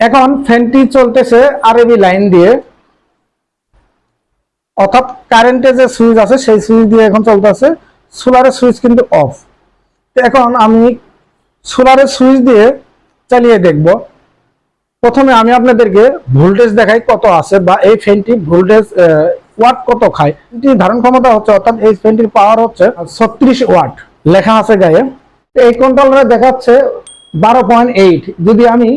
এখন ফ্যানটি চলতেছে আরবি লাইন দিয়ে। অর্থাৎ কারেন্টে যে সুইচ আছে, সেই সুইচ দিয়ে এখন চলতেছে। সোলারের সুইচ কিন্তু অফ। তো এখন আমি সোলারের সুইচ দিয়ে চালিয়ে দেখব। প্রথমে আমি আপনাদেরকে ভোল্টেজ দেখাই কত আছে বা এই ফ্যানটি ভোল্টেজ ওয়াট কত খায়। ধারণ ক্ষমতা হচ্ছে, অর্থাৎ এই ফ্যানটির পাওয়ার হচ্ছে ছত্রিশ ওয়াট লেখা আছে গায়ে। এই কন্ট্রোলারে দেখাচ্ছে বারো পয়েন্ট এইট যদি আমি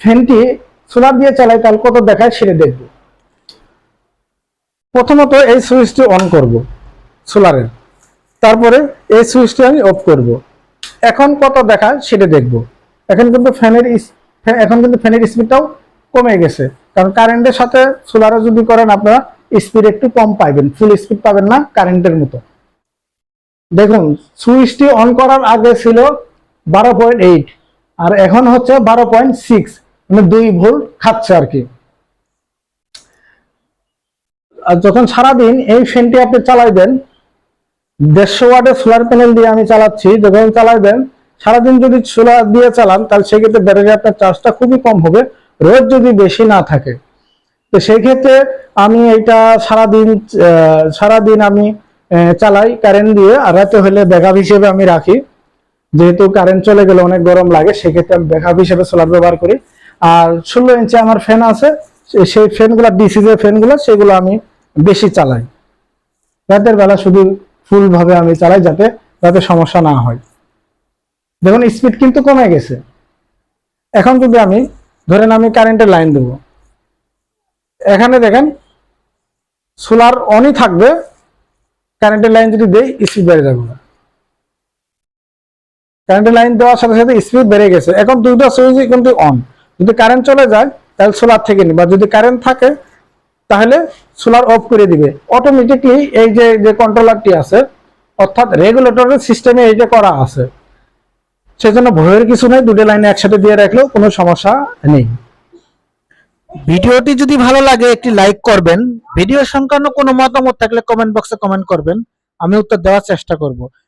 ফ্যানটি সোলার দিয়ে চালাই তাহলে কত দেখায় সেটা দেখব। প্রথমত এই সুইচটি অন করব সোলারের। তারপরে এই সুইচটি আমি অফ করব। এখন কত দেখায় সেটা দেখব। এখন কিন্তু ফ্যানের এখন কিন্তু ফ্যানের স্পিডটাও কমে গেছে। কারণ কারেন্টের সাথে সোলারে যদি করেন, আপনারা স্পিড একটু কম পাইবেন ফুল স্পিড পাবেন না কারেন্টের মতো। দেখুন, সুইচটি অন করার আগে ছিল বারো পয়েন্ট এইট আর এখন হচ্ছে বারো পয়েন্ট সিক্স মানে দুই ভোল্ট খাচ্ছে আর কি। আর যখন সারাদিন এই ফ্যানটি আপনি চালাইবেন, দেড়শো ওয়াটের সোলার প্যানেল দিয়ে আমি চালাচ্ছি, যখন চালাইবেন, সারাদিন যদি সোলার দিয়ে চালান, তাহলে সেক্ষেত্রে ব্যাটারি আপনার চার্জটা খুবই কম হবে রোদ যদি বেশি না থাকে। তো সেই ক্ষেত্রে আমি এটা সারাদিন সারাদিন আমি চালাই, কারেন্ট দিয়ে, আর রাতে হলে ব্যাকআপ হিসেবে আমি রাখি। যেহেতু কারেন্ট চলে গেলে অনেক গরম লাগে, সেক্ষেত্রে আমি ব্যাকআপ হিসেবে সোলার ব্যবহার করি। আর ষোলো ইঞ্চি আমার ফ্যান আছে সেই ফ্যানগুলো ডিসি যে ফ্যানগুলো সেগুলো আমি বেশি চালাই। রাতের বেলা শুধু ফুল ভাবে আমি চালাই যাতে যাতে সমস্যা না হয়। দেখুন স্পিড কিন্তু কমে গেছে। এখন যদি আমি, ধরেন আমি কারেন্টের লাইন দেব। এখানে দেখেন সোলার অনই থাকবে কারেন্টের লাইন যদি দেই স্পিড বেড়ে যাবে। না কারেন্টের লাইন দেওয়ার সাথে সাথে স্পিড বেড়ে গেছে। এখন দুইটা সুইচই কিন্তু অন যদি কারেন্ট চলে যায়, তাহলে সোলার থেকে নি বা যদি কারেন্ট থাকে, তাহলে সোলার অফ করে দিবে। অটোমেটিকলি এই যে যে কন্ট্রোলারটি আছে, অর্থাৎ রেগুলেটরের সিস্টেমে এই যে করা আছে, সেজন্য ভয়ের কিছু নেই। দুটো লাইনে একসাথে দিয়ে রাখলেও কোনো সমস্যা নেই। ভিডিওটি যদি ভালো লাগে, একটি লাইক করবেন। ভিডিও সংক্রান্ত কোনো মতামত থাকলে কমেন্ট বক্সে কমেন্ট করবেন। আমি উত্তর দেওয়ার চেষ্টা করব।